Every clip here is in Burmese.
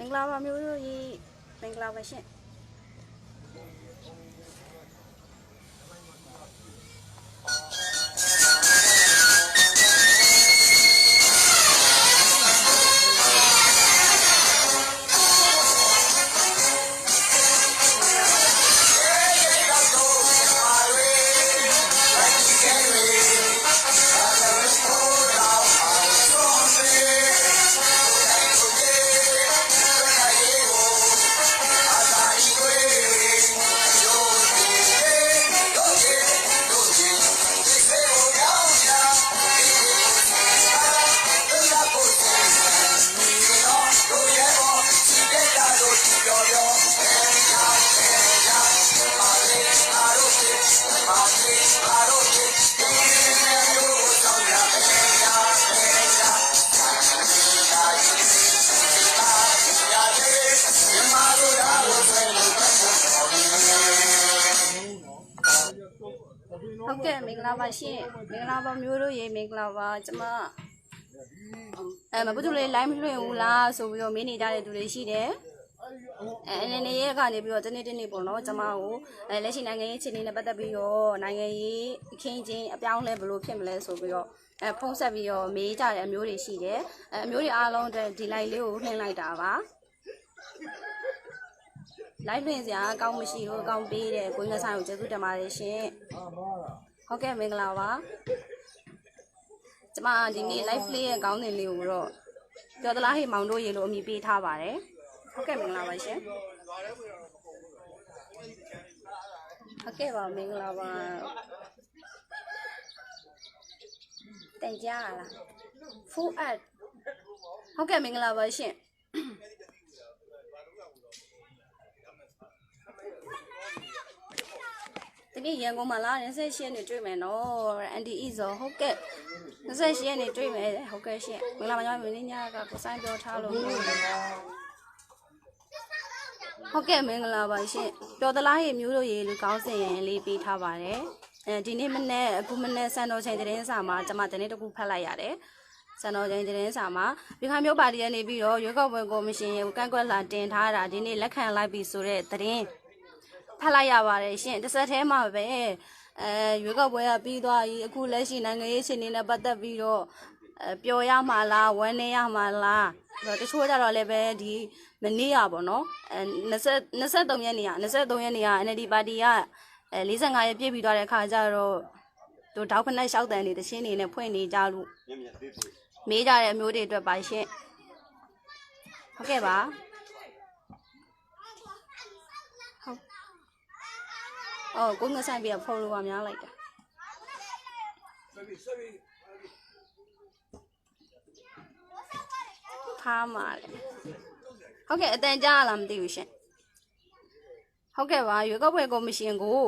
မင်္ဂလာပါမျိုးတို့ရေမင်္ဂလာပါရှင် လာပါရှင်မင်္ဂလာပါမျိုးတို့ရေမင်္ဂလာပါကျမအဲမဘုသူလေး live မလွှင့်ဘူးလားဆိုပြီးတော့မင်းနေကြတဲ့သူတွေရှိတယ်အဲအနေနဲ့ရဲ့ကနေပြီးတော့တနေ့တနေ့ပေါ့နော်ကျမကိုအဲလက်ရှိနိုင်ငံရေးအခြေအနေနဲ့ပတ်သက်ပြီးတော့နိုင်ငံရေးအခင်းချင်းအပြောင်းလဲဘယ်လိုဖြစ်မလဲဆိုပြီးတော့အဲဖုန်းဆက်ပြီးတော့မေးကြတဲ့အမျိုးတွေရှိတယ်အဲအမျိုးတွေအားလုံးအတွက်ဒီ live လေးကိုနှိမ့်လိုက်တာပါ live တွင်စရာအကောင်းမရှိဘူးအကောင်းပေးတဲ့ကိုင်းကဆိုင်ကိုကျေးဇူးတင်ပါတယ်ရှင် ဟုတ်ကဲ့မင်္ဂလာပါကျမဒီနေ့ live လေးရဲ့ကောင်းတင်လေးကိုတော့ကျော်သလားဟေမောင်တို့ရေလို့အမည်ပေးထားပါတယ်ဟုတ်ကဲ့မင်္ဂလာပါရှင်ဟုတ်ကဲ့ပါမင်္ဂလာပါတိုင်ကြရလား full ad ဟုတ်ကဲ့မင်္ဂလာပါရှင် ဒီနေ့ရန်ကုန်မှာလာ28ရက်နေ့တွေ့မယ်နော်အန်တီအီဇော်ဟုတ်ကဲ့28ရက်နေ့တွေ့မယ်ဟုတ်ကဲ့ရှင်မင်္ဂလာပါညီမမင်းညကကိုဆိုင်ပြောထားလို့ဟုတ်ကဲ့မင်္ဂလာပါရှင်ပျော်သလားရေမျိုးတို့ရေလူကောင်းစင်ရင်လေးပေးထားပါတယ်အဲဒီနေ့မနေ့အခုမနေ့စံတော်ချိန်သတင်းစာမှာကျွန်မတနေ့တစ်ခုဖတ်လိုက်ရတယ်စံတော်ချိန်သတင်းစာမှာပြည်ခိုင်မျိုးပါတီကနေပြီးတော့ရွေးကောက်ပွဲကော်မရှင်ရဲ့ကန့်ကွက်လာတင်ထားတာဒီနေ့လက်ခံလိုက်ပြီဆိုတဲ့သတင်း ဖတ်လိုက်ရပါတယ်ရှင်တစ်ဆက်တည်းမှာပဲအဲရွေးကောက်ပွဲကပြီးသွားပြီအခုလက်ရှိနိုင်ငံရေးအခြေအနေနဲ့ပတ်သက်ပြီးတော့အဲပျော်ရမှာလားဝမ်းနေရမှာလားတော့တချို့ကြတော့လည်းပဲဒီမနေ့ရပါတော့အဲ20 23ရက်နေ့က23ရက်နေ့က NLD ပါတီကအဲ45ရက်ပြည့်ပြီးသွားတဲ့အခါကျတော့တို့တောက်ဖက်နဲ့ရှောက်တန်နေတချင်းနေနဲ့ဖွင့်နေကြလို့မေးကြတဲ့အမျိုးတွေအတွက်ပါရှင်ဟုတ်ကဲ့ပါဟုတ် အော်ကိုငါဆိုင်ပြဖုန်းလိုပါများလိုက်တာဖားမှာလေဟုတ်ကဲ့အတန်ကြားလားမသိဘူးရှင်ဟုတ်ကဲ့ပါရွေးကောက်ပွဲကော်မရှင်ကို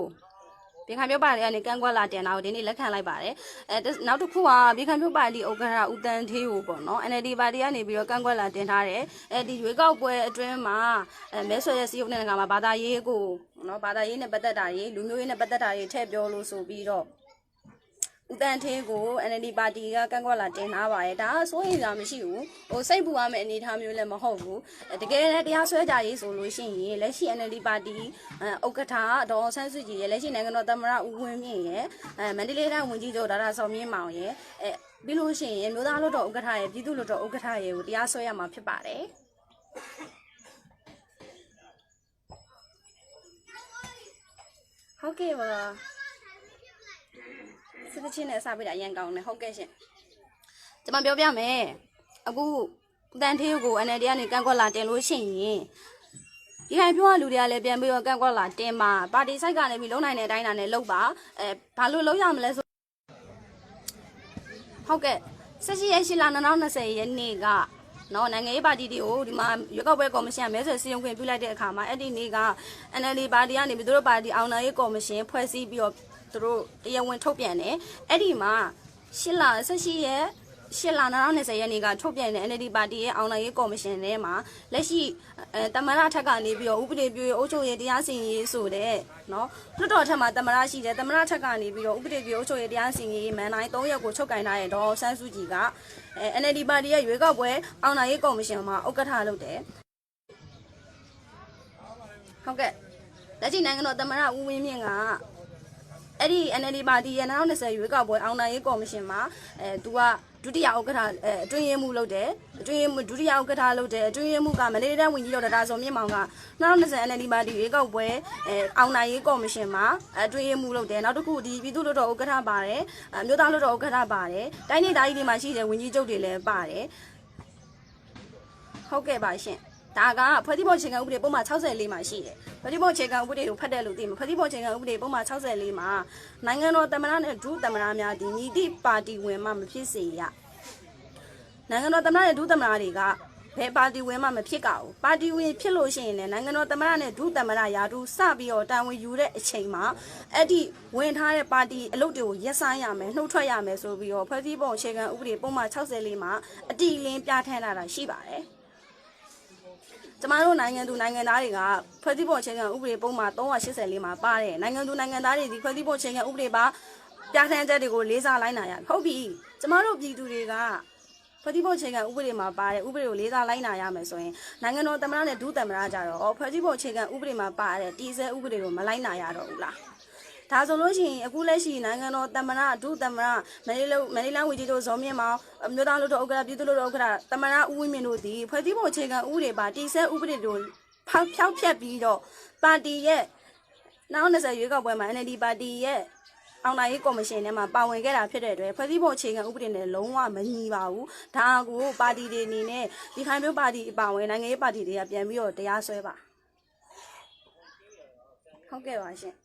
ပြည်ခိုင်မြို့ပါတီကနေကန့်ကွက်လာတင်တာကိုဒီနေ့လက်ခံလိုက်ပါတယ်အဲနောက်တစ်ခုကပြည်ခိုင်မြို့ပါတီဥက္ကဋ္ဌဦးတန်းသေးကိုပေါ့နော် NLD ပါတီကနေပြီးတော့ကန့်ကွက်လာတင်ထားတယ်အဲဒီရွေးကောက်ပွဲအတွင်းမှာအဲမဲဆွယ်ရဲ့စီးရုံးတဲ့ကမှာဘာသာရေးကိုနော်ဘာသာရေးနဲ့ပတ်သက်တာတွေလူမျိုးရေးနဲ့ပတ်သက်တာတွေထည့်ပြောလို့ဆိုပြီးတော့ ဦးတန်ထင်းကို NLD ပါတီကကန့်ကွက်လာတင်ထားပါတယ်ဒါကစိုးရိမ်စရာမရှိဘူးဟိုစိတ်ပူရမယ့်အနေအထားမျိုးလည်းမဟုတ်ဘူးအဲတကယ်လည်းတရားစွဲကြရေးဆိုလို့ရှိရင်လက်ရှိ NLD ပါတီအဲဥက္ကဋ္ဌဒေါ်အောင်ဆန်းစုကြည်ရဲ့လက်ရှိနိုင်ငံတော်သမ္မတဦးဝင်းမြင့်ရဲ့အဲမန္တလေးတိုင်းဝန်ကြီးချုပ်ဒေါက်တာစောမြင့်မောင်ရဲ့အဲပြီးလို့ရှိရင်မြို့သားလွှတ်တော်ဥက္ကဋ္ဌရဲ့ပြည်သူ့လွှတ်တော်ဥက္ကဋ္ဌရဲ့ကိုတရားစွဲရမှာဖြစ်ပါတယ်ဟုတ်ကဲ့ပါ စစ်စစ်ချင်းနဲ့အစားပေးတာအရင်ကောင်းတယ်ဟုတ်ကဲ့ရှင်ကျွန်မပြောပြမယ်အခုတန်သေးကို NLD ကနေကန့်ကွက်လာတင်လို့ရှိရင်ဒီခိုင်ပြောရလူတွေကလည်းပြန်ပြီးတော့ကန့်ကွက်လာတင်ပါပါတီဆိုင်ကနေပြီးလုံနိုင်တဲ့အတိုင်းအတာနဲ့လုပ်ပါအဲဘာလို့လုပ်ရမလဲဆိုဟုတ်ကဲ့ဆက်ရှိရရှိလာ2020ရက်နေ့ကနော်နိုင်ငံရေးပါတီတွေကိုဒီမှာရွေးကောက်ပွဲကော်မရှင်ကမဲဆွယ်စည်းရုံးခွင့်ပြုလိုက်တဲ့အခါမှာအဲ့ဒီနေ့က NLD ပါတီကနေပြီးသူတို့ပါတီအောင်နိုင်ရေးကော်မရှင်ဖွဲ့စည်းပြီးတော့ သူတို့တရားဝင်ထုတ်ပြန်တယ်အဲ့ဒီမှာရှစ်လဆက်ရှိရဲ့ရှစ်လ2020ရက်နေ့ကထုတ်ပြန်တဲ့ NLD ပါတီရဲ့အောင်နိုင်ရေးကော်မရှင်ထဲမှာလက်ရှိအဲတမရထက်ကနေပြီးတော့ဥပဒေပြုရေးအုပ်ချုပ်ရေးတရားစီရင်ရေးဆိုတဲ့နော်လွှတ်တော်ထက်မှာတမရရှိတယ်တမရထက်ကနေပြီးတော့ဥပဒေပြုရေးအုပ်ချုပ်ရေးတရားစီရင်ရေးမန်တိုင်း3ရက်ကိုချုပ်ကင်ထားတဲ့ဒေါ်ဆန်းစုကြည်ကအဲ NLD ပါတီရဲ့ရွေးကောက်ပွဲအောင်နိုင်ရေးကော်မရှင်မှာဥက္ကဋ္ဌလုပ်တယ်ဟုတ်ကဲ့လက်ရှိနိုင်ငံတော်သမ္မတဦးဝင်းမြင့်က အဲ့ဒီ NLD ပါတီရဲ့2020ရွေးကောက်ပွဲအောင်နိုင်ရေးကော်မရှင်မှာအဲသူကဒုတိယဥက္ကဋ္ဌအဲအတွင်းရေးမှူးလုပ်တယ်အတွင်းရေးမှူးဒုတိယဥက္ကဋ္ဌလုပ်တယ်အတွင်းရေးမှူးကမလေးတန်းဝင်ကြီးတော်ဒါဆိုမြင့်မောင်က2020 NLD ပါတီရွေးကောက်ပွဲအဲအောင်နိုင်ရေးကော်မရှင်မှာအတွင်းရေးမှူးလုပ်တယ်နောက်တစ်ခုဒီပြည်သူ့လွှတ်တော်ဥက္ကဋ္ဌပါတယ်အမျိုးသားလွှတ်တော်ဥက္ကဋ္ဌပါတယ်တိုင်းဒေသကြီးတွေမှာရှိတဲ့ဝင်ကြီးချုပ်တွေလည်းပါတယ်ဟုတ်ကဲ့ပါရှင် ဒါကဖွဲ့စည်းပုံအခြေခံဥပဒေပုံမှန်64မှာရှိတယ်ဖွဲ့စည်းပုံအခြေခံဥပဒေကိုဖတ်တယ်လို့သိမှာဖွဲ့စည်းပုံအခြေခံဥပဒေပုံမှန်64မှာနိုင်ငံတော်သမ္မတနဲ့ဒုသမ္မတများဒီညီတိပါတီဝင်မှမဖြစ်စေရနိုင်ငံတော်သမ္မတနဲ့ဒုသမ္မတတွေကဘယ်ပါတီဝင်မှမဖြစ်ကြဘူးပါတီဝင်ဖြစ်လို့ရှိရင်လည်းနိုင်ငံတော်သမ္မတနဲ့ဒုသမ္မတရာထူးစပြီးတော့တာဝန်ယူတဲ့အချိန်မှာအဲ့ဒီဝင်ထားတဲ့ပါတီအလုပ်တွေကိုရက်ဆိုင်ရမယ်နှုတ်ထွက်ရမယ်ဆိုပြီးတော့ဖွဲ့စည်းပုံအခြေခံဥပဒေပုံမှန်64မှာအတိအလင်းပြဋ္ဌာန်းလာတာရှိပါတယ် ကျမတို့နိုင်ငံသူနိုင်ငံသားတွေကဖွဲ့စည်းပုံအခြေခံဥပဒေပုံမှာ384မှာပါတယ်နိုင်ငံသူနိုင်ငံသားတွေဒီဖွဲ့စည်းပုံအခြေခံဥပဒေပါပြဋ္ဌာန်းချက်တွေကိုလေးစားလိုက်နာရဟုတ်ပြီကျမတို့ပြည်သူတွေကဖွဲ့စည်းပုံအခြေခံဥပဒေမှာပါတဲ့ဥပဒေကိုလေးစားလိုက်နာရမယ်ဆိုရင်နိုင်ငံတော်သမ္မတနဲ့ဒုသမ္မတကြတော့ဖွဲ့စည်းပုံအခြေခံဥပဒေမှာပါတဲ့တည်ဆဲဥပဒေကိုမလိုက်နာရတော့ဘူးလား ဒါဆိုလို့ရှိရင်အခုလက်ရှိနိုင်ငံတော်သမ္မတဒုသမ္မတမလေးလုံးမလေးလန်းဝီကြီးတို့ဇော်မြင့်မောင်အမျိုးသားလူတော်ဥက္ကဋ္ဌပြည်သူ့လူတော်ဥက္ကဋ္ဌသမ္မတဦးဝင်းမြင့်တို့သည်ဖွဲ့စည်းပုံအခြေခံဥပဒေပါတည်ဆဲဥပဒေတို့ဖောက်ဖျောက်ဖျက်ပြီးတော့ပါတီရဲ့နောက်20ရွေးကောက်ပွဲမှာ NLD ပါတီရဲ့အောင်နိုင်ရေးကော်မရှင်ထဲမှာပါဝင်ခဲ့တာဖြစ်တဲ့အတွက်ဖွဲ့စည်းပုံအခြေခံဥပဒေနဲ့လုံးဝမညီပါဘူးဒါကိုပါတီတွေအနေနဲ့ဒီခိုင်မျိုးပါတီအပါဝင်နိုင်ငံရေးပါတီတွေကပြန်ပြီးတော့တရားစွဲပါဟုတ်ကဲ့ပါရှင်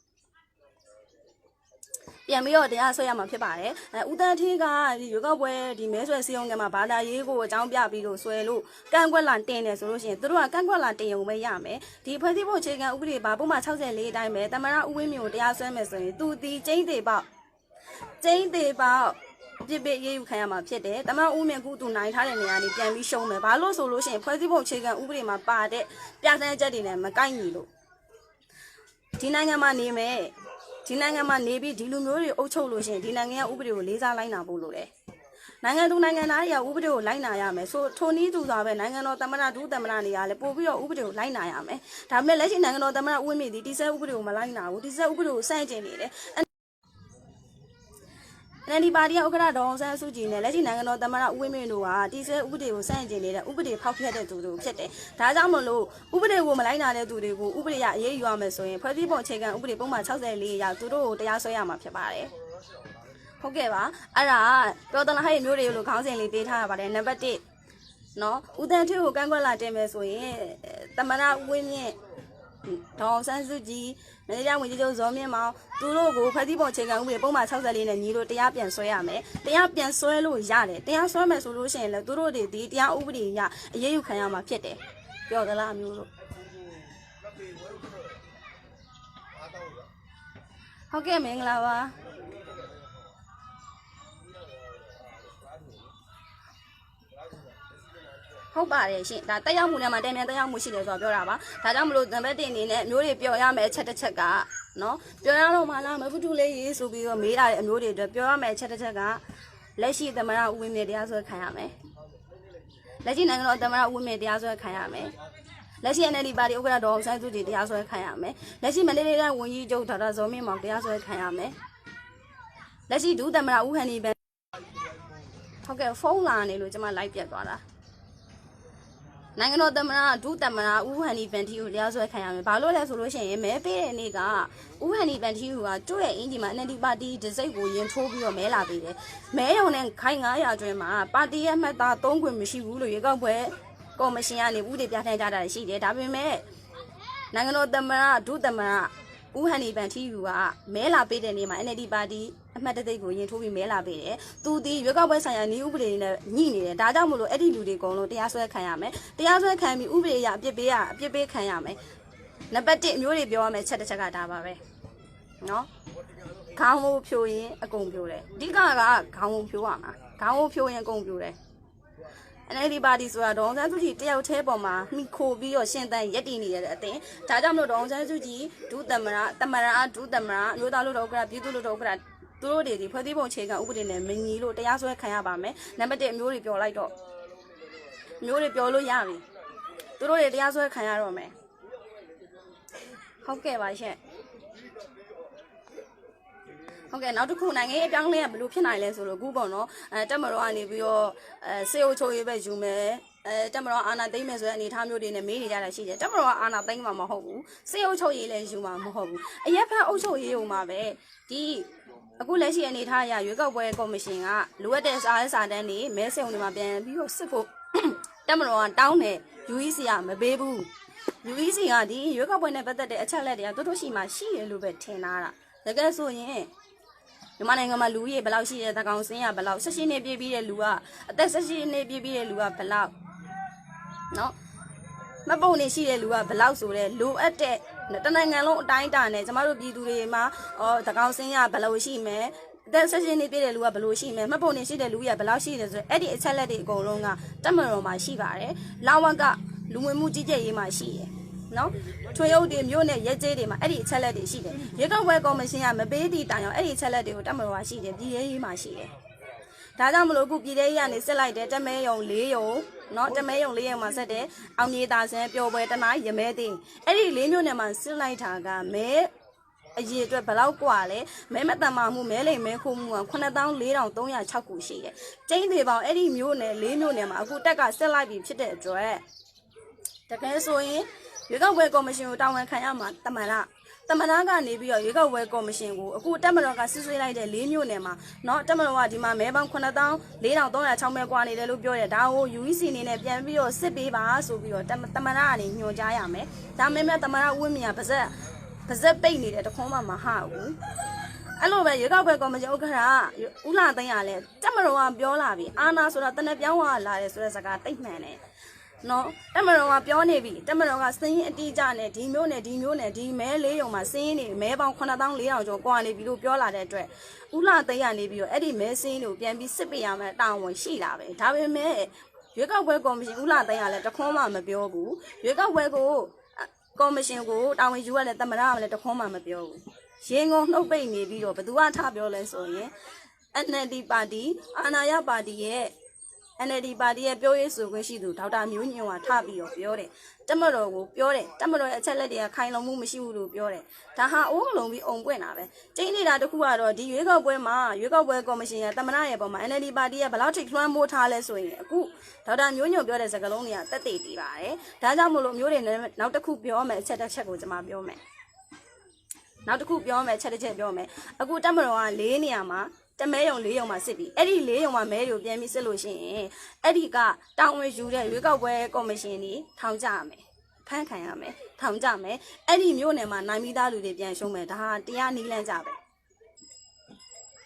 ပြန်ပြီးတော့တရားဆွဲရမှာဖြစ်ပါတယ်အဲဦးတန်းထီးကဒီရွေးကောက်ပွဲဒီမဲဆွဲစည်းရုံးကမှာဘာသာရေးကိုအကြောင်းပြပြီးလို့ဆွဲလို့ကန့်ကွက်လာတင်တယ်ဆိုလို့ရှိရင်သူတို့ကကန့်ကွက်လာတင်ရုံပဲရမယ်ဒီဖွဲ့စည်းပုံအခြေခံဥပဒေပါပုံမှန်64အတိုင်းပဲတမရဦးဝင်းမျိုးကိုတရားစွဲမယ်ဆိုရင်သူဒီကျင်းသေးပေါ့ကျင်းသေးပေါ့ပြစ်ပစ်ရေးယူခံရမှာဖြစ်တယ်။တမန်ဦးမြင့်ကူသူနိုင်ထားတဲ့နေရာနေပြန်ပြီးရှုံးမယ်။ဘာလို့ဆိုလို့ရှိရင်ဖွဲ့စည်းပုံအခြေခံဥပဒေမှာပါတဲ့ပြဋ္ဌာန်းချက်တွေနဲ့မကိုက်ညီလို့ဒီနိုင်ငံမှာနေမယ် ဒီနိုင်ငံမှာနေပြီးဒီလူမျိုးတွေအုပ်ချုပ်လို့ရှိရင်ဒီနိုင်ငံရဲ့ဥပဒေကိုလေးစားလိုက်နာဖို့လိုတယ်။နိုင်ငံသူနိုင်ငံသားတွေကဥပဒေကိုလိုက်နာရမယ်ဆိုထိုနည်းသူစွာပဲနိုင်ငံတော်သမ္မတဒုသမ္မတနေရာလဲပို့ပြီးတော့ဥပဒေကိုလိုက်နာရမယ်။ဒါပေမဲ့လက်ရှိနိုင်ငံတော်သမ္မတဦးဝင်းမြင့်ဒီတိစဲဥပဒေကိုမလိုက်နာဘူးတိစဲဥပဒေကိုစန့်ကျင်နေတယ်။ NLD ပါတီကဥက္ကဋ္ဌဒေါအောင်ဆန်းစုကြည်နဲ့လက်ရှိနိုင်ငံတော်သမ္မတဦးဝင်းမြင့်တို့ကတီစဲဥပဒေကိုစန့်ကျင်နေတဲ့ဥပဒေဖောက်ဖျက်တဲ့သူတို့ဖြစ်တယ်။ဒါကြောင့်မလို့ဥပဒေကိုမလိုက်နာတဲ့သူတွေကိုဥပဒေရအရေးယူရမယ်ဆိုရင်ဖွဲ့စည်းပုံအခြေခံဥပဒေပုံမှန်64အရသူတို့ကိုတရားစွဲရမှာဖြစ်ပါတယ်။ဟုတ်ကဲ့ပါအဲ့ဒါပြောတလားဟဲ့မျိုးတွေလို့ခေါင်းစဉ်လေးပေးထားရပါတယ်နံပါတ်1နော်ဦးတန်းထွေးကိုကန့်ကွက်လာတင်မယ်ဆိုရင်တမနာဦးဝင်းမြင့် ဒေါအောင်ဆန်းစုကြည်မင်းတရားဝင်ကြီးချုပ်ဇော်မြင့်မောင်သူတို့ကိုဖက်သီးပုံချိန်ကံဥပဒေပုံမှန်64နဲ့ညီလို့တရားပြန်ဆွဲရမယ်တရားပြန်ဆွဲလို့ရတယ်တရားဆွဲမယ်ဆိုလို့ရှိရင်လည်းသူတို့တွေဒီတရားဥပဒေရအရေးယူခံရမှာဖြစ်တယ်ပြောသလားအမျိုးတို့ဟုတ်ကဲ့မင်္ဂလာပါ ဟုတ်ပါတယ်ရှင်ဒါတက်ရောက်မှုနဲ့မှတန်ပြန်တက်ရောက်မှုရှိတယ်ဆိုတော့ပြောတာပါဒါကြောင့်မလို့နံပါတ်1အနေနဲ့မျိုးတွေပျော်ရမယ်အချက်တစ်ချက်ကနော်ပျော်ရတော့မှလားမဖူးတူလေးရေးဆိုပြီးတော့မေးတာတဲ့အမျိုးတွေအတွက်ပျော်ရမယ်အချက်တစ်ချက်ကလက်ရှိသမရဦးဝင်းမြင့်တရားစွဲခံရမယ်လက်ရှိနိုင်ငံတော်သမရဦးဝင်းမြင့်တရားစွဲခံရမယ်လက်ရှိ NLD ပါတီဥက္ကဋ္ဌဒေါ်အောင်ဆန်းစုကြည်တရားစွဲခံရမယ်လက်ရှိမန္တလေးတိုင်းဝန်ကြီးချုပ်ဒေါက်တာဇော်မြင့်မောင်တရားစွဲခံရမယ်လက်ရှိဒုသမရဦးဟန်နီဘန်ဟုတ်ကဲ့ဖုန်းလာနေလို့ကျွန်မလိုက်ပြတ်သွားတာ နိုင်ငံတော်သမ္မတဒုသမ္မတဦးဟန်နီဗန်တီကိုတရားစွဲခံရမယ်။ဘာလို့လဲဆိုလို့ရှိရင်မဲပေးတဲ့နေ့ကဦးဟန်နီဗန်တီကကျွတ်ရဲ့အင်ဂျီမှာ NLD ပါတီဒစိတ်ကိုရင်ထိုးပြီးတော့မဲလာပေးတယ်။မဲရုံနဲ့ခိုင်900ကျွဲမှာပါတီရဲ့မှတ်သား3ခွင့်မရှိဘူးလို့ရေကောက်ပွဲကော်မရှင်ကနေဥပဒေပြဋ္ဌာန်းကြတာရှိတယ်။ဒါပေမဲ့နိုင်ငံတော်သမ္မတဒုသမ္မတဦးဟန်နီဗန်တီကမဲလာပေးတဲ့နေ့မှာ NLD ပါတီ အမှတ်တသိက်ကိုရင်ထိုးပြီးမဲလာပေးတယ်။သူဒီရွေးကောက်ပွဲဆိုင်ရာနေဥပဒေနဲ့ညှိနေတယ်။ဒါကြောင့်မလို့အဲ့ဒီလူတွေအကုန်လုံးတရားစွဲခံရမယ်။တရားစွဲခံပြီးဥပဒေအရအပြစ်ပေးရအပြစ်ပေးခံရမယ်။နံပါတ်1အမျိုးတွေပြောရမယ်ချက်တစ်ချက်ကဒါပါပဲ။နော်။ခေါင်းမိုးဖြိုရင်အကုန်ဖြိုတယ်။အဓိကကခေါင်းမိုးဖြိုရမှာ။ခေါင်းမိုးဖြိုရင်အကုန်ဖြိုတယ်။ NLD ပါတီဆိုတာဒေါအောင်ဆန်းစုကြည်တယောက်တည်းပေါ်မှာမိခိုပြီးတော့ရှင်သန်ရက်တည်နေရတဲ့အတင်းဒါကြောင့်မလို့ဒေါအောင်ဆန်းစုကြည်ဒုသမ္မတသမ္မတအားဒုသမ္မတအမျိုးသားလူတော်ဥက္ကဋ္ဌပြည်သူလူတော်ဥက္ကဋ္ဌ သူတို့တွေဒီဖွဲ့စည်းပုံအခြေခံဥပဒေနဲ့မညီလို့တရားစွဲခံရပါမယ်နံပါတ်1အမျိုးတွေပြောလိုက်တော့အမျိုးတွေပြောလို့ရပြီသူတို့တွေတရားစွဲခံရတော့မယ်ဟုတ်ကဲ့ပါရှင်ဟုတ်ကဲ့နောက်တစ်ခုနိုင်ငံရေးအပြောင်းအလဲကဘယ်လိုဖြစ်နိုင်လဲဆိုတော့အခုပေါ့နော်အဲတက်မတော်ကနေပြီးတော့အဲစေအုပ်ချုပ်ရေးပဲယူမယ်အဲတက်မတော်အာဏာသိမ်းမယ်ဆိုတဲ့အနေအထားမျိုးတွေနဲ့မေးနေကြတာရှိတယ်တက်မတော်ကအာဏာသိမ်းမှာမဟုတ်ဘူးစေအုပ်ချုပ်ရေးလည်းယူမှာမဟုတ်ဘူးအရက်ဖက်အုပ်ချုပ်ရေးုံမှာပဲဒီ အခုလက်ရှိအနေအထားအရရွေးကောက်ပွဲကော်မရှင်ကလိုအပ်တဲ့စာရေးစာတမ်းတွေမဲဆဲုံတွေမှာပြန်ပြီးတော့စစ်ဖို့တက်မတော်ကတောင်းတယ် UEC ကမပေးဘူး UEC ကဒီရွေးကောက်ပွဲနဲ့ပတ်သက်တဲ့အချက်လက်တွေကတို့တို့ရှိမှရှိရလို့ပဲထင်ထားတာတကယ်ဆိုရင်မြန်မာနိုင်ငံမှာလူကြီးဘယ်လောက်ရှိတဲ့သကောင်စင်းရဘယ်လောက်16နှစ်ပြည့်ပြီးတဲ့လူကအသက်16နှစ်ပြည့်ပြီးတဲ့လူကဘယ်လောက်နော်မပုံနေရှိတဲ့လူကဘယ်လောက်ဆိုတဲ့လိုအပ်တဲ့ တနိုင်ငံလုံးအတိုင်းအတာနဲ့ကျမတို့ပြည်သူတွေမှာအော်သကောင်စင်းရဘယ်လိုရှိမယ်အသက်16နှစ်ပြည့်တဲ့လူကဘယ်လိုရှိမယ်မှတ်ပုံနေရှိတဲ့လူကဘယ်လောက်ရှိတယ်ဆိုတော့အဲ့ဒီအချက်လက်တွေအကုန်လုံးကတက်မတော်မှာရှိပါတယ်လာဝကလူဝင်မှုကြီးကြပ်ရေးမှာရှိတယ်နော်ထွေအုပ်တွေမြို့နယ်ရဲကျေးတွေမှာအဲ့ဒီအချက်လက်တွေရှိတယ်ရေကောက်ပွဲကော်မရှင်ကမပေးသည့်တိုင်အောင်အဲ့ဒီအချက်လက်တွေကိုတက်မတော်မှာရှိတယ်ပြည်ရေးရေးမှာရှိတယ် ဒါကြောင့်မလို့အခုပြည်သေးရေးကနေစစ်လိုက်တယ်တမဲယုံ၄ယုံเนาะတမဲယုံ၄ယုံမှာဆက်တယ်အောင်မြေတာဆန်းပျော်ပွဲတနာရမဲသိန်းအဲ့ဒီ၄မျိုးနဲ့မှာစစ်လိုက်တာကမဲအရေးအတွက်ဘယ်လောက်กว่าလဲမဲမတန်မာမှုမဲလိမ်မဲခိုးမှုက94,306ခုရှိတယ်။ကျင်းသေးပေါင်းအဲ့ဒီမျိုးနယ်၄မျိုးနယ်မှာအခုတက်ကဆက်လိုက်ပြီဖြစ်တဲ့အတွက်တကယ်ဆိုရင်ရွေးကောက်ပွဲကော်မရှင်ကိုတာဝန်ခံရမှာတမန်လား တမနာကနေပြီးတော့ရွေးကောက်ပွဲကော်မရှင်ကိုအခုတက်မတော်ကဆွဆွေးလိုက်တဲ့၄မြို့နယ်မှာเนาะတက်မတော်ကဒီမှာမဲပေါင်း94,306မဲกว่าနေတယ်လို့ပြောတယ်ဒါကို UEC အနေနဲ့ပြန်ပြီးတော့စစ်ပေးပါဆိုပြီးတော့တမနာကနေညွှန်ကြားရမယ်ဒါမဲမဲတမနာဝင်းမြာပါဇက်ပါဇက်ပိတ်နေတယ်တခွန်းမှမဟဘူးအဲ့လိုပဲရွေးကောက်ပွဲကော်မရှင်ဥက္ကဋ္ဌဦးလာသိန်းကလည်းတက်မတော်ကပြောလာပြီအာနာဆိုတာတနက်ပြောင်းသွားလာတယ်ဆိုတဲ့စကားတိတ်မှန်တယ် နော်တက်မတော်ကပြောနေပြီတက်မတော်ကစင်းရင်အတိအကျနဲ့ဒီမျိုးနဲ့ဒီမျိုးနဲ့ဒီမဲလေးယုံမှာစင်းရင်နေမဲပေါင်း9400ကျော်ကွာနေပြီလို့ပြောလာတဲ့အတွက်ဥလာသိန်းကနေပြီးတော့အဲ့ဒီမဲစင်းတွေကိုပြန်ပြီးစစ်ပေးရမယ်တာဝန်ရှိလာပဲဒါပေမဲ့ရွေးကောက်ပွဲကော်မရှင်ဥလာသိန်းကလည်းတခွန်းမှမပြောဘူးရွေးကောက်ပွဲကိုကော်မရှင်ကိုတာဝန်ယူရတဲ့တမရကလည်းတခွန်းမှမပြောဘူးရင်ကုန်နှုတ်ပိတ်နေပြီးတော့ဘသူကထပြောလဲဆိုရင် NLD ပါတီအာဏာရပါတီရဲ့ NLD ပါတီရဲ့ပြောရေးဆိုခွင့်ရှိသူဒေါက်တာမျိုးညင်ဝါထပြီးတော့ပြောတယ်တက်မတော်ကိုပြောတယ်တက်မတော်ရဲ့အချက်လက်တွေကခိုင်လုံမှုမရှိဘူးလို့ပြောတယ်ဒါဟာအိုးလုံးပြီးအုံပွင့်တာပဲကျင်းနေတာတခုကတော့ဒီရွေးကောက်ပွဲမှာရွေးကောက်ပွဲကော်မရှင်ရဲ့တမနာရဲ့ပုံမှာ NLD ပါတီရဲ့ဘယ်လောက်ထိလွှမ်းမိုးထားလဲဆိုရင်အခုဒေါက်တာမျိုးညွန့်ပြောတဲ့စကားလုံးတွေကတက်သေးတည်ပါတယ်ဒါကြောင့်မို့လို့မျိုးတွေနဲ့နောက်တစ်ခုပြောမယ်အချက်တစ်ချက်ကိုကျွန်မပြောမယ်နောက်တစ်ခုပြောမယ်ချက်တစ်ချက်ပြောမယ်အခုတက်မတော်က၄နေရာမှာ တမဲယုံ၄ယုံမှာစစ်ပြီးအဲ့ဒီ၄ယုံမှာမဲတွေကိုပြန်ပြီးစစ်လို့ရှိရင်အဲ့ဒီကတောင်းဝင်ယူတဲ့ရွေးကောက်ပွဲကော်မရှင်ကြီးထောင်ကြရမယ်ဖမ်းခံရမယ်ထောင်ကြမယ်အဲ့ဒီမြို့နယ်မှာနိုင်မိသားလူတွေပြန်ရှုံးမယ်ဒါဟာတရားနီးလန့်ကြပဲ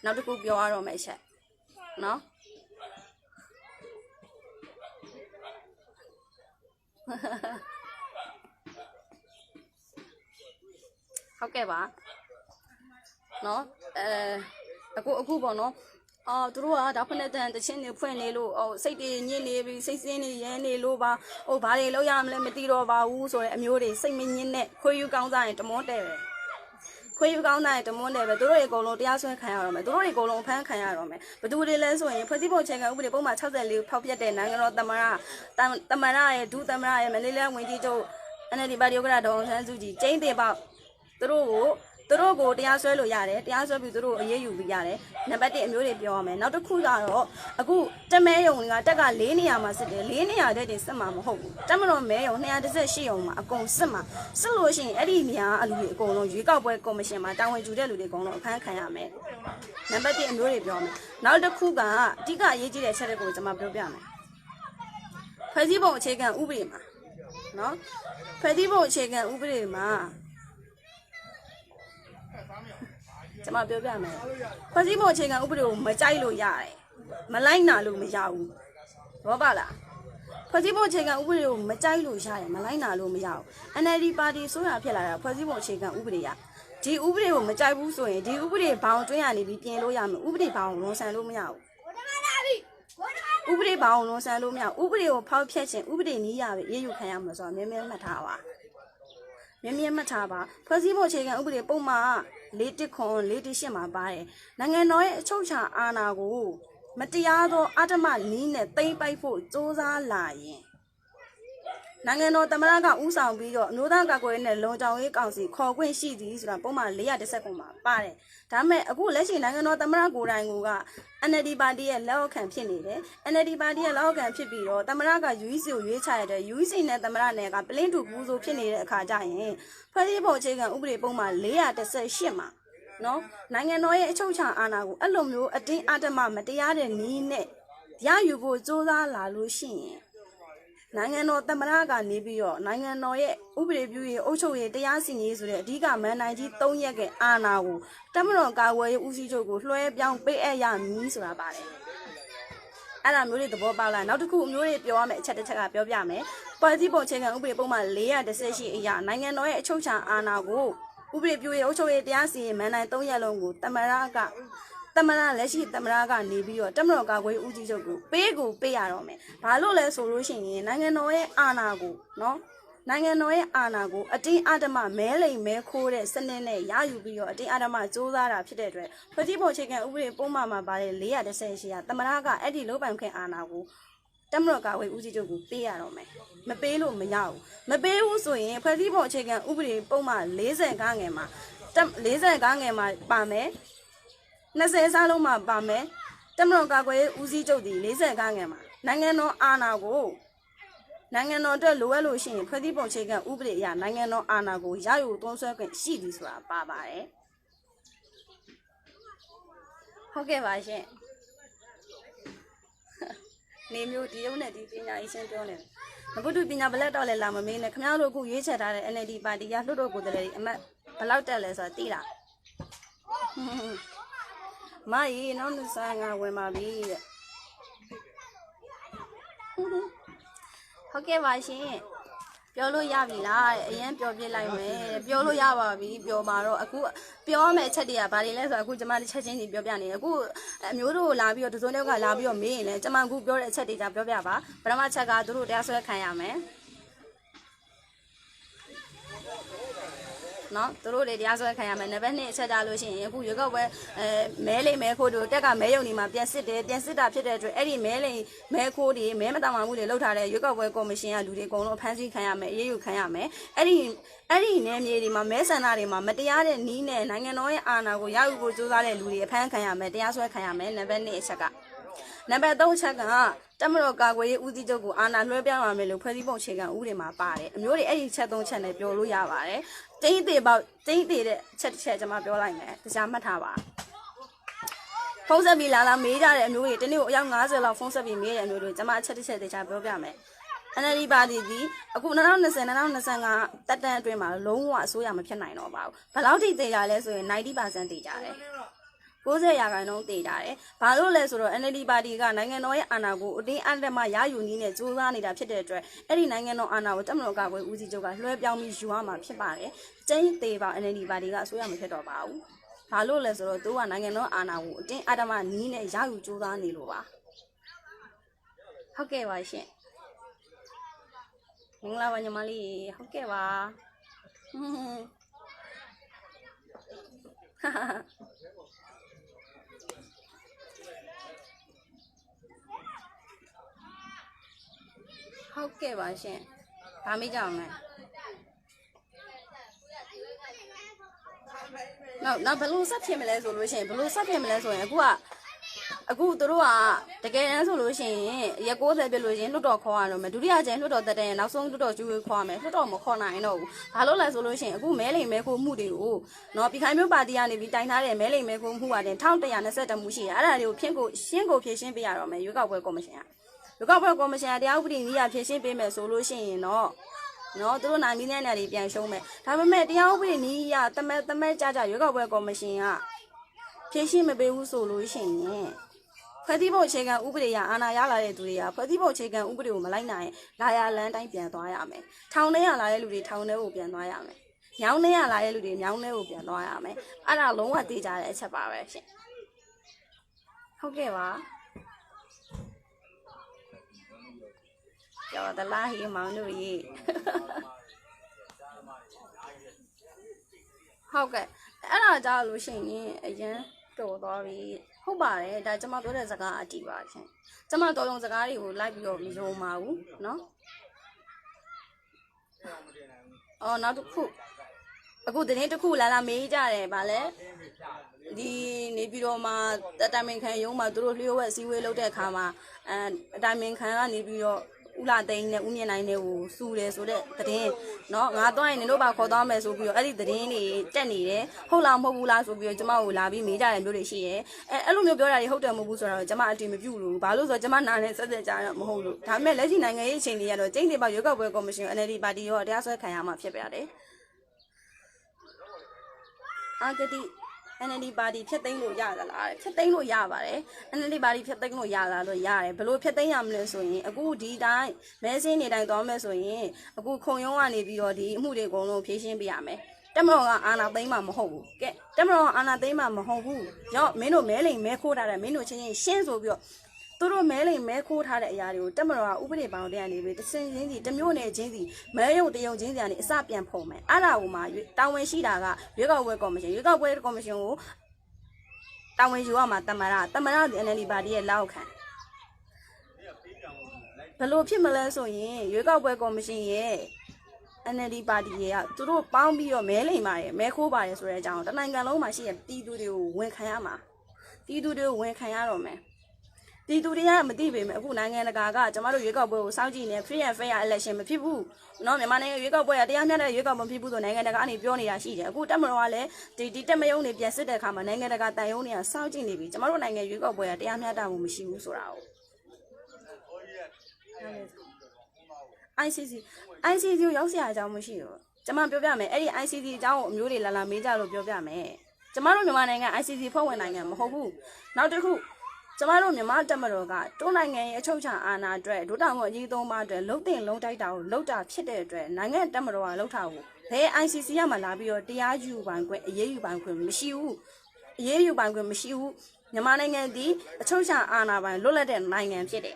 နောက်တစ်ခုပြောရတော့မယ်ချက်နော်ဟုတ်ကဲ့ပါနော်အဲ အခုအခုပေါ့နော်အော်သူတို့ကဒါဖက်နဲ့တန်တချင်းတွေဖွင့်နေလို့ဟိုစိတ်တွေညစ်နေပြီစိတ်စင်းတွေရမ်းနေလို့ပါဟိုဘာတွေလောက်ရမလဲမသိတော့ပါဘူးဆိုတဲ့အမျိုးတွေစိတ်မညစ်နဲ့ခွေးယူကောင်းစားရင်တမွန်းတဲ့ပဲခွေးယူကောင်းစားရင်တမွန်းတဲ့ပဲသူတို့တွေအကုန်လုံးတရားစွဲခံရတော့မယ်သူတို့တွေအကုန်လုံးအဖမ်းခံရတော့မယ်ဘသူတွေလဲဆိုရင်ဖွဲ့စည်းပုံချေကဥပဒေပုံမှန်64ကိုဖောက်ပြတဲ့နိုင်ငံတော်သမ္မတသမ္မတရဲ့ဒုသမ္မတရဲ့မလေးလဲဝင်ကြီးချုပ် NLD ပါတီဥက္ကဋ္ဌဒေါအောင်ဆန်းစုကြည်ကျင်းသေးပေါက်သူတို့ကို သူတို့ကိုတရားစွဲလို့ရတယ်တရားစွဲပြီးသူတို့ကိုအရေးယူပြီးရတယ်နံပါတ်1အမျိုးတွေပြောရမယ်နောက်တစ်ခုကတော့အခုတမဲယုံကတက်က၄နေရာမှာစစ်တယ်၄နေရာတဲ့တင်စစ်မှာမဟုတ်ဘူးတက်မတော်မဲယုံ218ယုံမှာအကုန်စစ်မှာစစ်လို့ရှိရင်အဲ့ဒီနေရာအလူတွေအကုန်လုံးရွေးကောက်ပွဲကော်မရှင်မှာတာဝန်ယူတဲ့လူတွေအကုန်လုံးအဖမ်းခံရမယ်နံပါတ်1အမျိုးတွေပြောမယ်နောက်တစ်ခုကအဓိကအရေးကြီးတဲ့ချက်တွေကိုကျွန်မပြောပြမယ်ဖွဲ့စည်းပုံအခြေခံဥပဒေမှာနော်ဖွဲ့စည်းပုံအခြေခံဥပဒေမှာ ကျွန်မပြောပြမယ်ဖွဲ့စည်းပုံအခြေခံဥပဒေကိုမကြိုက်လို့ရတယ်မလိုက်နာလို့မရဘူးဘောပါလားဖွဲ့စည်းပုံအခြေခံဥပဒေကိုမကြိုက်လို့ရတယ်မလိုက်နာလို့မရဘူး NLD ပါတီဆိုရဖြစ်လာတာဖွဲ့စည်းပုံအခြေခံဥပဒေရဒီဥပဒေကိုမကြိုက်ဘူးဆိုရင်ဒီဥပဒေဘောင်တွင်းရနေပြီးပြင်လို့ရမယ်ဥပဒေဘောင်လုံးဆန်လို့မရဘူးဥပဒေဘောင်လုံးဆန်လို့မရဘူးဥပဒေကိုဖောက်ဖျက်ခြင်းဥပဒေနည်းရပဲရေးယူခံရမှာဆိုတော့မြဲမြဲမှတ်ထားပါမြဲမြဲမှတ်ထားပါဖွဲ့စည်းပုံအခြေခံဥပဒေပုံမှာ လေးတစ်ခွန်လေးတစ်ရှစ်မှာပါတယ်နိုင်ငံတော်ရဲ့အချုပ်ချာအာဏာကို မတရားသောအဓမ္မနည်းနဲ့တိမ့်ပိုက်ဖို့စ조사လာရင် နိုင်ငံတော်သမ္မတကဥဆောင်ပြီးတော့အမျိုးသားကာကွယ်ရေးနဲ့လုံခြုံရေးကောင်စီခေါ်ခွင့်ရှိသည်ဆိုတာပုံမှန်410ခုမှာပါတယ်ဒါပေမဲ့အခုလက်ရှိနိုင်ငံတော်သမ္မတကိုယ်တိုင်က NLD ပါတီရဲ့လက်အောက်ခံဖြစ်နေတယ် NLD ပါတီရဲ့လက်အောက်ခံဖြစ်ပြီးတော့သမ္မတက UEC ကိုရွေးချရတဲ့ UEC နဲ့သမ္မတနဲ့ကပလင်းတူပူဆိုဖြစ်နေတဲ့အခါကျရင်ဖွဲ့စည်းပုံအခြေခံဥပဒေပုံမှန်418မှာနော်နိုင်ငံတော်ရဲ့အချုပ်အခြာအာဏာကိုအဲ့လိုမျိုးအတင်းအဓမ္မမတရားတဲ့နည်းနဲ့ရယူဖို့စ조사လာလို့ရှိရင် နိုင်ငံတော်သမ္မတကနေပြီးတော့နိုင်ငံတော်ရဲ့ဥပဒေပြုရေးအုပ်ချုပ်ရေးတရားစီရင်ရေးဆိုတဲ့အဓိကမန်နိုင်ကြီး၃ရက်ကအာဏာကိုတမတော်ကာကွယ်ရေးဦးစီးချုပ်ကိုလွှဲပြောင်းပေးအပ်ရမည်ဆိုတာပါတယ်။အဲ့ဒါမျိုးတွေသဘောပေါက်လာနောက်တစ်ခုမျိုးတွေပြောရမယ့်အချက်တစ်ချက်ကပြောပြမယ်။ပေါ်စည်းပုံအခြေခံဥပဒေပုံမှန်418အရာနိုင်ငံတော်ရဲ့အချုပ်အခြာအာဏာကိုဥပဒေပြုရေးအုပ်ချုပ်ရေးတရားစီရင်မန်နိုင်၃ရက်လုံးကိုတမရက တမရလက်ရှိတမရကနေပြီးတော့တမတော်ကာကွယ်ဦးစီးချုပ်ကိုပေးကိုပေးရတော့မယ်။ဘာလို့လဲဆိုလို့ရှိရင်နိုင်ငံတော်ရဲ့အာဏာကိုနော်နိုင်ငံတော်ရဲ့အာဏာကိုအတင်းအဓမ္မမဲလိမ်မဲခိုးတဲ့စနစ်နဲ့ရယူပြီးတော့အတင်းအဓမ္မစ조사တာဖြစ်တဲ့အတွက်ဖွဲ့စည်းပုံအခြေခံဥပဒေပုံမှန်မှာပါတဲ့430ရှိရတမရကအဲ့ဒီလုံးပိုင်ခွင့်အာဏာကိုတမတော်ကာကွယ်ဦးစီးချုပ်ကိုပေးရတော့မယ်။မပေးလို့မရဘူး။မပေးဘူးဆိုရင်ဖွဲ့စည်းပုံအခြေခံဥပဒေပုံမှန်45ငယ်မှာတက်45ငယ်မှာပါမယ်။ 20စားလုံးမှာပါမယ်တမတော်ကာကွယ်ရေးဦးစီးချုပ်ဒီ45ငယ်မှာနိုင်ငံတော်အာဏာကိုနိုင်ငံတော်အတွက်လိုအပ်လို့ရှိရင်ဖွဲ့စည်းပုံအခြေခံဥပဒေအရနိုင်ငံတော်အာဏာကိုရယူသွန်းဆွဲခွင့်ရှိသည်ဆိုတာပါပါတယ်ဟုတ်ကဲ့ပါရှင်နေမျိုးဒီရုံးနဲ့ဒီပညာရေးရှင်းပြောနေတယ်။ဘုဒ္ဓပညာဘလက်တော့လဲလာမမင်းနဲ့ခမ ्या တို့အခုရွေးချယ်ထားတဲ့ NLD ပါတီကလွှတ်တော်ကိုယ်စားလှယ်တွေအမတ်ဘယ်လောက်တက်လဲဆိုတာသိလား။ မကြီးနောက်နှစ်ဆန်းငါဝင်ပါပြီတဲ့ဟုတ်ကဲ့ပါရှင်ပြောလို့ရပြီလားတဲ့အရင်ပြောပြလိုက်မယ်တဲ့ပြောလို့ရပါပြီပြောပါတော့အခုပြောမယ့်အချက်တွေကဘာတွေလဲဆိုတော့အခုကျမတစ်ချက်ချင်းစီပြောပြနေတယ်အခုအမျိုးတို့လာပြီးတော့ဒဇုံတွေကလာပြီးတော့မေးရင်လည်းကျမအခုပြောတဲ့အချက်တွေじゃပြောပြပါပထမချက်ကသူတို့တရားစွဲခံရမယ် နော်သူတို့တွေတရားစွဲခံရမယ်နံပါတ်2အချက်ကြလို့ရှိရင်အခုရွေးကောက်ပွဲအဲမဲလိမ်မဲခိုးတို့တက်ကမဲယုံဒီမှာပြန်စစ်တယ်ပြန်စစ်တာဖြစ်တဲ့အတွက်အဲ့ဒီမဲလိမ်မဲခိုးတွေမဲမတမာမှုတွေလုပ်ထားတဲ့ရွေးကောက်ပွဲကော်မရှင်ကလူတွေအကုန်လုံးဖမ်းဆီးခံရမယ်အေးအေးယူခံရမယ်အဲ့ဒီအဲ့ဒီနယ်မြေတွေမှာမဲဆန္ဒတွေမှာမတရားတဲ့နီးနဲ့နိုင်ငံတော်ရဲ့အာဏာကိုရယူဖို့ကြိုးစားတဲ့လူတွေအဖမ်းခံရမယ်တရားစွဲခံရမယ်နံပါတ်2အချက်ကနံပါတ်3ချက်ကတမတော်ကာကွယ်ရေးဦးစီးချုပ်ကိုအာဏာလွှဲပြောင်းရမယ်လို့ဖွဲ့စည်းပုံအခြေခံဥပဒေမှာပါတယ်အမျိုးတွေအဲ့ဒီချက်3ချက်နဲ့ပြောလို့ရပါတယ် တင်းသေးပေါက်တင်းသေးတဲ့ချက်တစ်ချက်ကျွန်မပြောလိုက်မယ်တရားမှတ်ထားပါဖုန်းဆက်ပြီးလာလာမေးကြတဲ့အမျိုးတွေတနေ့ကိုအယောက်90လောက်ဖုန်းဆက်ပြီးမေးတဲ့အမျိုးတွေကျွန်မအချက်တစ်ချက်တရားပြောပြမယ် NLD ပါတီဒီအခု2020 2025တက်တန်းအတွင်းမှာလုံးဝအစိုးရမဖြစ်နိုင်တော့ပါဘူးဘယ်လောက်ထိတည်ကြလဲဆိုရင်90%တည်ကြတယ် 90ရာခိုင်နှုန်းတည်ကြတယ်။ဘာလို့လဲဆိုတော့ NLD ပါတီကနိုင်ငံတော်ရဲ့အာဏာကိုအတင်းအဓမ္မရယူနည်းနဲ့စူးစမ်းနေတာဖြစ်တဲ့အတွက်အဲ့ဒီနိုင်ငံတော်အာဏာကိုတမန်တော်ကကွယ်ဦးစီးချုပ်ကလွှဲပြောင်းပြီးယူရမှာဖြစ်ပါတယ်။ကျင်းသေးပါ NLD ပါတီကအစိုးရမဖြစ်တော့ပါဘူး။ဘာလို့လဲဆိုတော့သူကနိုင်ငံတော်အာဏာကိုအတင်းအဓမ္မနည်းနဲ့ရယူစူးစမ်းနေလို့ပါ။ဟုတ်ကဲ့ပါရှင်။မင်္ဂလာပါညီမလေးဟုတ်ကဲ့ပါဟွန်းဟာဟာ ဟုတ်ကဲ့ပါရှင်။ဒါမေးကြအောင်မယ်။နောက်နောက်ဘယ်လိုဆက်ဖြစ်မလဲဆိုလို့ရှိရင်ဘယ်လိုဆက်ဖြစ်မလဲဆိုရင်အခုကအခုသူတို့ကတကယ်တမ်းဆိုလို့ရှိရင်ရက်60ပြည့်လို့ရှိရင်လွတ်တော်ခေါ်ရတော့မယ်ဒုတိယကျရင်လွတ်တော်တက်တဲ့ရင်နောက်ဆုံးလွတ်တော်ကျူးခေါ်ရမယ်လွတ်တော်မခေါ်နိုင်တော့ဘူးဘာလို့လဲဆိုလို့ရှိရင်အခုမဲလိမ်မဲခိုးမှုတွေကိုနော်ပြည်ခိုင်မျိုးပါတီကနေပြီးတိုင်ထားတဲ့မဲလိမ်မဲခိုးမှုကတင်1121မှုရှိတယ်အဲ့ဒါတွေကိုဖြင်းကိုရှင်းကိုဖြည့်ရှင်းပေးရတော့မယ်ရွေးကောက်ပွဲကော်မရှင်က ရွေးကောက်ပွဲကော်မရှင်ကတရားဥပဒေကြီးရဖြည့်ရှင်းပေးမယ်ဆိုလို့ရှိရင်တော့နော်သူတို့နိုင်ပြီးတဲ့နေရာတွေပြန်ရှုံးမယ်ဒါပေမဲ့တရားဥပဒေနည်းရတမဲတမဲကြကြရွေးကောက်ပွဲကော်မရှင်ကဖြည့်ရှင်းမပေးဘူးဆိုလို့ရှိရင်ဖွဲ့စည်းပုံအခြေခံဥပဒေရအာဏာရလာတဲ့သူတွေကဖွဲ့စည်းပုံအခြေခံဥပဒေကိုမလိုက်နိုင်လာရလန်းတိုင်းပြန်သွားရမယ်။ထောင်ထဲရလာတဲ့လူတွေထောင်ထဲကိုပြန်သွားရမယ်။ညောင်းထဲရလာတဲ့လူတွေညောင်းထဲကိုပြန်သွားရမယ်။အဲ့ဒါလုံးဝသိကြတဲ့အချက်ပါပဲရှင်။ဟုတ်ကဲ့ပါ။ ကျော်တလားဟီမောင်တို့ရေဟုတ်ကဲ့အဲ့ဒါကြောင့်လို့ရှိရင်အရင်တော်သွားပြီဟုတ်ပါတယ်ဒါကျွန်မပြောတဲ့စကားအတီးပါရှင်ကျွန်မတော်ရုံစကားတွေကိုလိုက်ပြီးတော့မယုံပါဘူးเนาะ အော်နောက်တစ်ခုအခုသတင်းတစ်ခုလာလာမေးကြတယ်ဗာလဲဒီနေပြီးတော့မှတတမင်ခံရုံးမှာသူတို့လျှို့ဝှက်စည်းဝေးလုပ်တဲ့အခါမှာအဲအတမင်ခံကနေပြီးတော့ ဥလာသိန်းနဲ့ဥမြင့်နိုင်နဲ့ကိုစူတယ်ဆိုတဲ့သတင်းเนาะငါသွားရင်နင်တို့ဘာခေါ်သွားမယ်ဆိုပြီးတော့အဲ့ဒီသတင်းတွေတက်နေတယ်ဟုတ်လားမဟုတ်ဘူးလားဆိုပြီးတော့ကျမကိုလာပြီးမေးကြတယ်မျိုးတွေရှိရဲအဲအဲ့လိုမျိုးပြောတာတွေဟုတ်တယ်မဟုတ်ဘူးဆိုတော့ကျမအတင်မပြုလို့ဘာလို့ဆိုတော့ကျမနာနဲ့ဆက်ဆက်ကြရမဟုတ်လို့ဒါပေမဲ့လက်ရှိနိုင်ငံရေးအချိန်တွေကတော့ကျိန်းတွေပါရွေးကောက်ပွဲကော်မရှင် NLD ပါတီရောတရားစွဲခံရမှာဖြစ်ပါတယ်အာဂတိ NLD ပါတီဖြတ်သိမ်းလို့ရသလားတဲ့ဖြတ်သိမ်းလို့ရပါတယ် NLD ပါတီဖြတ်သိမ်းလို့ရလားလို့ရတယ်ဘယ်လိုဖြတ်သိမ်းရမလဲဆိုရင်အခုဒီတိုင်းမဲစင်းနေတိုင်းသွားမယ်ဆိုရင်အခုခုံရုံးကနေပြီးတော့ဒီအမှုတွေအကုန်လုံးဖြေရှင်းပေးရမယ်တက်မတော်ကအာနာသိမ်းမှာမဟုတ်ဘူးကဲတက်မတော်ကအာနာသိမ်းမှာမဟုတ်ဘူးရော့မင်းတို့မဲလိမ်မဲခိုးထားတယ်မင်းတို့ချင်းချင်းရှင်းဆိုပြီးတော့ သူတို့မဲလိမ်မဲခိုးထားတဲ့အရာတွေကိုတက်မတော်ကဥပဒေပေါင်းတဲ့ကနေပြီးတစင်ချင်းစီတစ်မျိုးနဲ့ချင်းစီမဲယုံတယုံချင်းစီကနေအစပြန်ဖုံမယ်အဲ့ဒါကိုမှတာဝန်ရှိတာကရွေးကောက်ပွဲကော်မရှင်ရွေးကောက်ပွဲကော်မရှင်ကိုတာဝန်ယူရမှာတမရတမရဒီ NLD ပါတီရဲ့လက်အောက်ခံဘယ်လိုဖြစ်မလဲဆိုရင်ရွေးကောက်ပွဲကော်မရှင်ရဲ့ NLD ပါတီရဲ့ကသူတို့ပေါင်းပြီးတော့မဲလိမ်ပါတယ်မဲခိုးပါတယ်ဆိုတဲ့အကြောင်းတနိုင်ငံလုံးမှာရှိတဲ့ပြည်သူတွေကိုဝန်ခံရမှာပြည်သူတွေကိုဝန်ခံရတော့မယ် ပြည်သူတွေကမသိပေမဲ့အခုနိုင်ငံတကာကကျမတို့ရွေးကောက်ပွဲကိုစောင့်ကြည့်နေ free and fair election မဖြစ်ဘူးเนาะမြန်မာနိုင်ငံရွေးကောက်ပွဲကတရားမျှတတဲ့ရွေးကောက်ပွဲမဖြစ်ဘူးဆိုနိုင်ငံတကာကနေပြောနေတာရှိတယ်အခုတက်မတော်ကလည်းဒီဒီတက်မယုံနေပြန်စစ်တဲ့အခါမှာနိုင်ငံတကာတန်ယုံတွေကစောင့်ကြည့်နေပြီကျမတို့နိုင်ငံရွေးကောက်ပွဲကတရားမျှတမှုမရှိဘူးဆိုတာကို ICC ICC ကိုရောက်စရာအကြောင်းမရှိဘူးကျွန်မပြောပြမယ်အဲ့ဒီ ICC အကြောင်းကိုအမျိုးတွေလာလာမေးကြလို့ပြောပြမယ်ကျမတို့မြန်မာနိုင်ငံ ICC ဖွဲ့ဝင်နိုင်ငံမဟုတ်ဘူးနောက်တစ်ခု ကျမတို့မြန်မာတက်မတော်ကတွန်းနိုင်ငံရဲ့အချုပ်ချာအာဏာအတွက်ဒုတောင်မအရေးသုံးပါအတွက်လုံတင်လုံတိုက်တာကိုလုံတာဖြစ်တဲ့အတွက်နိုင်ငံတက်မတော်ကလုံထားဘူးဘယ် ICC ရမှလာပြီးတော့တရားယူပိုင်ခွင့်အရေးယူပိုင်ခွင့်မရှိဘူးအရေးယူပိုင်ခွင့်မရှိဘူးမြန်မာနိုင်ငံဒီအချုပ်ချာအာဏာပိုင်လွတ်လပ်တဲ့နိုင်ငံဖြစ်တယ်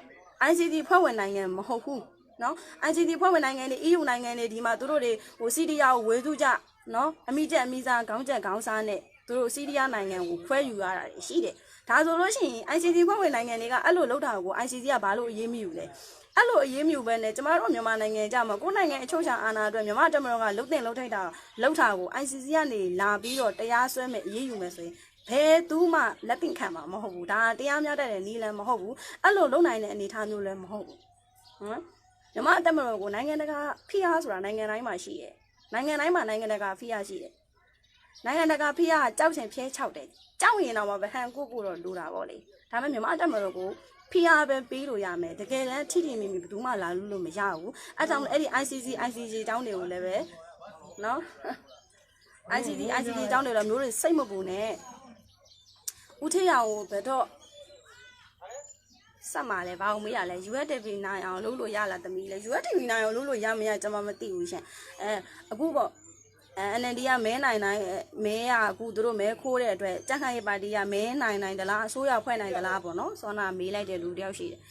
ICC ဖွဲ့ဝင်နိုင်ငံမဟုတ်ဘူးနော် ICT ဖွဲ့ဝင်နိုင်ငံတွေ EU နိုင်ငံတွေဒီမှာသူတို့တွေဟိုစီးရီးယားကိုဝေစုကြနော်အမိကျက်အမိစားခေါင်းကျက်ခေါင်းစားနဲ့သူတို့စီးရီးယားနိုင်ငံကိုခွဲယူရတာတွေရှိတယ် ဒါဆိုလို့ရှိရင် ICT ဖွဲ့ဝင်နိုင်ငံတွေကအဲ့လိုလောက်တာကို ICC ကဘာလို့အရေးမယူလဲအဲ့လိုအရေးမယူပဲနဲ့ကျမတို့မြန်မာနိုင်ငံကြမှာကိုယ်နိုင်ငံအချုပ်ချာအာဏာအတွက်မြန်မာတမတော်ကလုတ်တင်လုတ်ထိုက်တာလုတ်တာကို ICC ကနေလာပြီးတော့တရားစွဲမဲ့အရေးယူမယ်ဆိုရင်ဘယ်သူမှလက်တင်ခံမှာမဟုတ်ဘူးဒါတရားမျှတတဲ့နည်းလမ်းမဟုတ်ဘူးအဲ့လိုလုံနိုင်တဲ့အနေအထားမျိုးလည်းမဟုတ်ဘူးဟမ်မြမအတက်မတော်ကိုနိုင်ငံတကာဖိအားဆိုတာနိုင်ငံတိုင်းမှာရှိတယ်နိုင်ငံတိုင်းမှာနိုင်ငံတကာဖိအားရှိတယ် နိုင်ငံတကာဖိအားကကြောက်ချင်ဖျဲချောက်တယ်ကြောက်ရင်တော့မဟန်ကိုကိုတော့လိုတာပေါ့လေဒါပေမဲ့မြမအတက်မတော်ကိုဖိအားပဲပေးလို့ရမယ်တကယ်တမ်းထိထိမိမိဘယ်သူမှလာလို့လို့မရဘူးအဲကြောင့်အဲ့ဒီ ICC ICC တောင်းတွေကိုလည်းပဲနော် ICC ICC တောင်းတွေတော့မျိုးတွေစိတ်မပူနဲ့ဦးထေးရအောင်ဘယ်တော့ဆက်မှာလဲဘာအောင်မေးရလဲ USTV နိုင်အောင်လုပ်လို့ရလားသမီးလဲ USTV နိုင်အောင်လုပ်လို့ရမရကျွန်မမသိဘူးရှင်အဲအခုပေါ့ အဲ NND ကမဲနိုင်နိုင်မဲကအခုသူတို့မဲခိုးတဲ့အတွက်ကြက်ခိုင်ရေးပါတီကမဲနိုင်နိုင်သလားအစိုးရဖွဲ့နိုင်သလားပေါ့နော်စောနာမေးလိုက်တဲ့လူတယောက်ရှိတယ်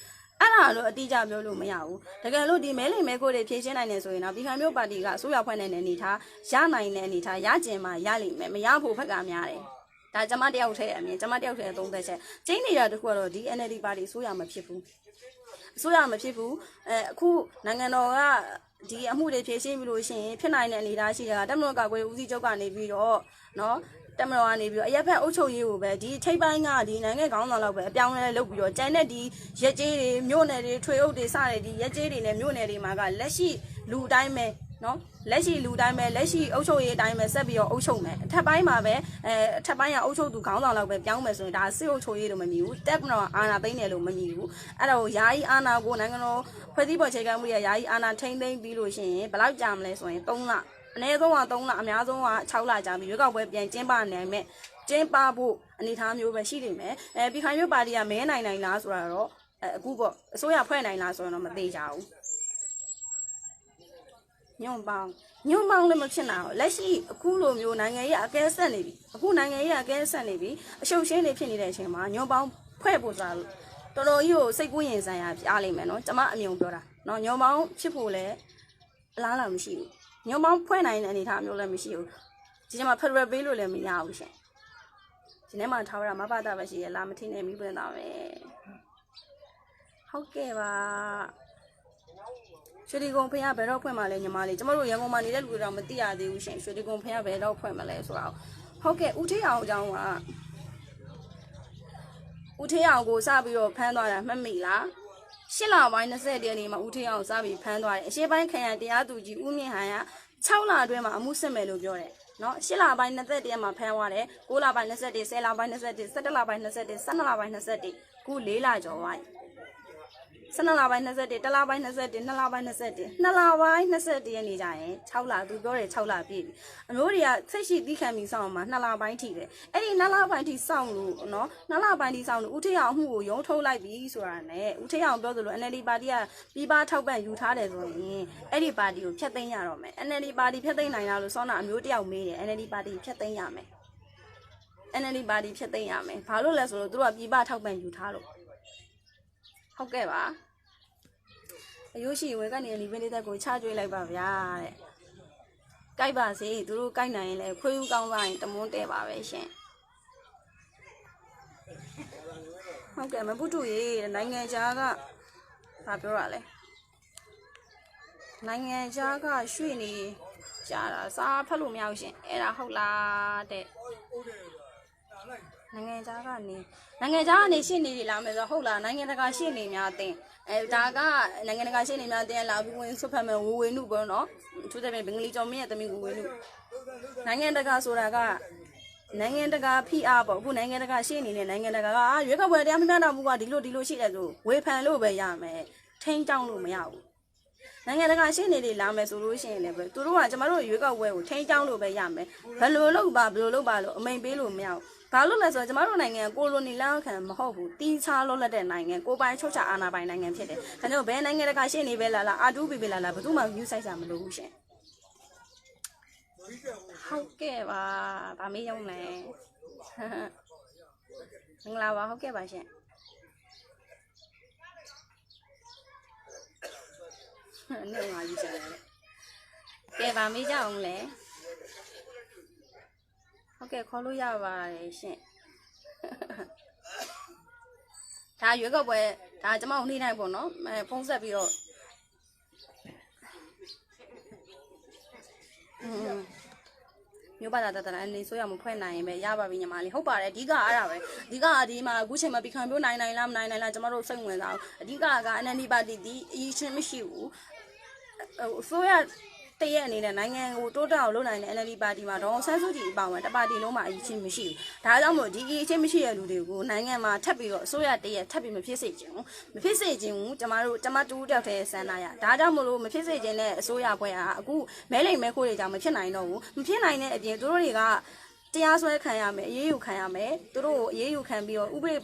အဲ့ဒါတော့အတိအကျပြောလို့မရဘူးတကယ်လို့ဒီမဲလိမ်မဲခိုးတွေဖြည့်ရှင်းနိုင်နေဆိုရင်တော့ပြည်ခံမျိုးပါတီကအစိုးရဖွဲ့နိုင်တဲ့အနေထားရနိုင်တဲ့အနေထားရကျင်မှရလိမ့်မယ်မရဖို့ဖက်ကများတယ်ဒါကျမတယောက်ထဲအမြင်ကျမတယောက်ထဲသုံးသက်ချက်ကျင်းနေတာတခုကတော့ဒီ NLD ပါတီအစိုးရမဖြစ်ဘူးအစိုးရမဖြစ်ဘူးအဲအခုနိုင်ငံတော်က ဒီအမှုတွေဖြေရှင်းပြီးလို့ရှိရင်ဖြစ်နိုင်တဲ့အနေအထားရှိတာတမတော်ကာကွယ်ဦးစီးချုပ်ကနေပြီးတော့နော်တမတော်ကနေပြီးတော့အရက်ဖက်အုပ်ချုပ်ရေးကိုပဲဒီထိပ်ပိုင်းကဒီနိုင်ငံကောင်းဆောင်လောက်ပဲအပြောင်းလဲလုပ်ပြီးတော့ကျန်တဲ့ဒီရက်ကျေးတွေမြို့နယ်တွေထွေအုပ်တွေစတဲ့ဒီရက်ကျေးတွေနဲ့မြို့နယ်တွေမှာကလက်ရှိလူအတိုင်းပဲ နော်လက်ရှိလူတိုင်းပဲလက်ရှိအုပ်ချုပ်ရေးအတိုင်းပဲဆက်ပြီးတော့အုပ်ချုပ်မယ်အထက်ပိုင်းမှာပဲအဲအထက်ပိုင်းကအုပ်ချုပ်သူခေါင်းဆောင်လောက်ပဲပြောင်းမယ်ဆိုရင်ဒါစစ်အုပ်ချုပ်ရေးလို့မမြည်ဘူးတက်မတော်အာဏာသိမ်းတယ်လို့မမြည်ဘူးအဲ့ဒါကိုယာယီအာဏာကိုနိုင်ငံတော်ဖွဲ့စည်းပုံအခြေခံမှုရယာယီအာဏာထိမ့်သိမ်းပြီးလို့ရှိရင်ဘယ်လောက်ကြာမလဲဆိုရင်3လအနည်းဆုံးက3လအများဆုံးက6လကြာပြီးရွေးကောက်ပွဲပြန်ကျင်းပနိုင်မယ်ကျင်းပဖို့အနေအထားမျိုးပဲရှိနေမယ်အဲပြည်ခိုင်မျိုးပါတီကမဲနိုင်နိုင်လားဆိုတာတော့အဲအခုပေါ့အစိုးရဖွဲ့နိုင်လားဆိုရင်တော့မသေးကြဘူး ညွန့်ပေါင်းညွန့်ပေါင်းလည်းမဖြစ်နိုင်ဘူးလက်ရှိအခုလိုမျိုးနိုင်ငံရေးအကဲဆက်နေပြီအခုနိုင်ငံရေးအကဲဆက်နေပြီအရှုပ်ရှင်းနေဖြစ်နေတဲ့အချိန်မှာညွန့်ပေါင်းဖွဲ့ဖို့စားလို့တော်တော်ကြီးကိုစိတ်ကူးရင်ဆိုင်ရပြအားလိမ့်မယ်နော်ကျမအမြင်ပြောတာနော်ညွန့်ပေါင်းဖြစ်ဖို့လည်းအလားလာမရှိဘူးညွန့်ပေါင်းဖွဲ့နိုင်တဲ့အနေအထားမျိုးလည်းမရှိဘူးဒီချိန်မှာဖက်ဒရယ်ပေးလို့လည်းမရဘူးရှင်ဒီနေ့မှထားရမဘာတာပဲရှိရလာမထင်းနေမိပွင့်သားပဲဟုတ်ကဲ့ပါ ရွှေဒီကုံဖះဘယ်တော့ဖွင့်မှာလဲညီမလေးကျမတို့ရန်ကုန်မှာနေတဲ့လူတွေတော့မသိရသေးဘူးရှင်ရွှေဒီကုံဖះဘယ်တော့ဖွင့်မှာလဲဆိုတော့ဟုတ်ကဲ့ဦးထေးအောင်အကြောင်းကဦးထေးအောင်ကိုစပြီးတော့ဖမ်းသွားတာမှတ်မိလားရှစ်လပိုင်း20ရက်နေ့မှာဦးထေးအောင်စပြီးဖမ်းသွားတယ်အရှေ့ပိုင်းခရိုင်တရားသူကြီးဦးမြင့်ဟန်က6လအတွင်းမှာအမှုစစ်မယ်လို့ပြောတယ်နော်ရှစ်လပိုင်း21ရက်မှာဖမ်းသွားတယ်9လပိုင်း21 10လပိုင်း21 17လပိုင်း21 12လပိုင်း21ခု4လကျော်သွားပြီ 12လပိုင်း21တလပိုင်း21 2လပိုင်း21 2လပိုင်း21ရက်နေကြရင်6လသူပြောတယ်6လပြည့်ပြီအမျိုးတွေကစိတ်ရှိသီးခံပြီးစောင့်မှာ2လပိုင်းထိတယ်အဲ့ဒီ2လပိုင်းထိစောင့်လို့နော်2လပိုင်းထိစောင့်လို့ဦးထေးအောင်အမှုကိုရုံးထုတ်လိုက်ပြီဆိုတာနဲ့ဦးထေးအောင်ပြောသလို NLD ပါတီကပြည်ပထောက်ပံ့ယူထားတယ်ဆိုရင်အဲ့ဒီပါတီကိုဖျက်သိမ်းရတော့မယ် NLD ပါတီဖျက်သိမ်းနိုင်လားလို့စောနာအမျိုးတယောက်မေးတယ် NLD ပါတီဖျက်သိမ်းရမယ် NLD ပါတီဖျက်သိမ်းရမယ်ဘာလို့လဲဆိုတော့သူတို့ကပြည်ပထောက်ပံ့ယူထားလို့ဟုတ်ကဲ့ပါ အယိုးရှိဝဲကနေလီပင်းလေးတက်ကိုချကျွေးလိုက်ပါဗျာတဲ့။ကြိုက်ပါစေသူတို့ကြိုက်နိုင်ရင်လည်းခွေးဦးကောင်းစားရင်တမွန်းတဲ့ပါပဲရှင်။ဟုတ်ကဲ့မပုတုရေတဲ့နိုင်ငံခြားကဘာပြောရလဲ။နိုင်ငံခြားကရွှေ့နေကြတာစားဖတ်လို့မရဘူးရှင်။အဲ့ဒါဟုတ်လားတဲ့။နိုင်ငံခြားကနေနိုင်ငံခြားကနေရှင်းနေပြီလားမယ်ဆိုတော့ဟုတ်လားနိုင်ငံတကာရှင်းနေများအတင်းအဲဒါကနိုင်ငံတကာရှင်းနေများအတင်းလာပြီးဝင်ဆွတ်ဖက်မဲ့ဝဝေနုပေါ့နော်အထူးသဖြင့်ဘင်္ဂလီကျော်မင်းရဲ့တမီးဝဝေနုနိုင်ငံတကာဆိုတာကနိုင်ငံတကာဖိအားပေါ့အခုနိုင်ငံတကာရှင်းနေတဲ့နိုင်ငံတကာကအာရွေးကောက်ပွဲတရားမမျှတမှုကဒီလိုဒီလိုရှိတယ်ဆိုဝေဖန်လို့ပဲရမယ်ထိန်းကြောင်းလို့မရဘူးနိုင်ငံတကာရှင်းနေတွေလာမယ်ဆိုလို့ရှိရင်လည်းပဲသူတို့ကကျမတို့ရွေးကောက်ပွဲကိုထိန်းကြောင်းလို့ပဲရမယ်ဘယ်လိုလုပ်ပါဘယ်လိုလုပ်ပါလို့အမိန်ပေးလို့မရဘူး ဘာလို့လဲဆိုတော့ကျမတို့နိုင်ငံကကိုလိုနီလက်အောက်ခံမဟုတ်ဘူးတီးခြားလွတ်လပ်တဲ့နိုင်ငံကိုပိုင်ချုပ်ချအာဏာပိုင်နိုင်ငံဖြစ်တယ်ဒါကြောင့်ဘယ်နိုင်ငံတကာရှင်းနေပဲလာလာအာတူးပြီပဲလာလာဘယ်သူမှ view ဆိုင်စားမလို့ဘူးရှင်ဟုတ်ကဲ့ပါဗာမေးရုံလဲမင်္ဂလာပါဟုတ်ကဲ့ပါရှင်နေငါကြီးချင်တယ်ကဲဗာမေးကြအောင်လဲ ဟုတ်ကဲ့ခေါ်လို့ရပါတယ်ရှင်ဒါရွေးကောက်ပွဲဒါကျမတို့နေ့တိုင်းပေါ့နော်အဲဖုံးဆက်ပြီးတော့อืมမြို့ပါတာတတန်အနေဆိုရမဖွဲ့နိုင်ရင်ပဲရပါပြီညီမလေးဟုတ်ပါတယ်အဓိကအဲ့ဒါပဲအဓိကကဒီမှာအခုချိန်မှာပြည်ခံပြိုးနိုင်နိုင်လားမနိုင်နိုင်လားကျမတို့စိတ်ဝင်စားဘူးအဓိကက NND ပါတီဒီအရေးချင်းမရှိဘူးဟိုဆိုရ တရက်အနေနဲ့နိုင်ငံကိုတိုးတက်အောင်လုပ်နိုင်တဲ့ NLD ပါတီမှာတော့ဆန်းစုကြည်အပေါင်းမှာတပါတီလုံးမှာအရေးချင်းမရှိဘူးဒါကြောင့်မို့ဒီအရေးချင်းမရှိတဲ့လူတွေကိုနိုင်ငံမှာထပ်ပြီးတော့အစိုးရတရက်ထပ်ပြီးမဖြစ်စေချင်ဘူးမဖြစ်စေချင်ဘူးကျမတို့ကျမတူးတောက်တဲ့ဆန္ဒရဒါကြောင့်မို့လို့မဖြစ်စေချင်တဲ့အစိုးရဘွဲကအခုမဲလိမ်မဲခိုးတွေကြောင့်မဖြစ်နိုင်တော့ဘူးမဖြစ်နိုင်တဲ့အပြင်သူတို့တွေကတရားစွဲခံရမယ်အရေးယူခံရမယ်သူတို့ကိုအရေးယူခံပြီးတော့ဥပဒေ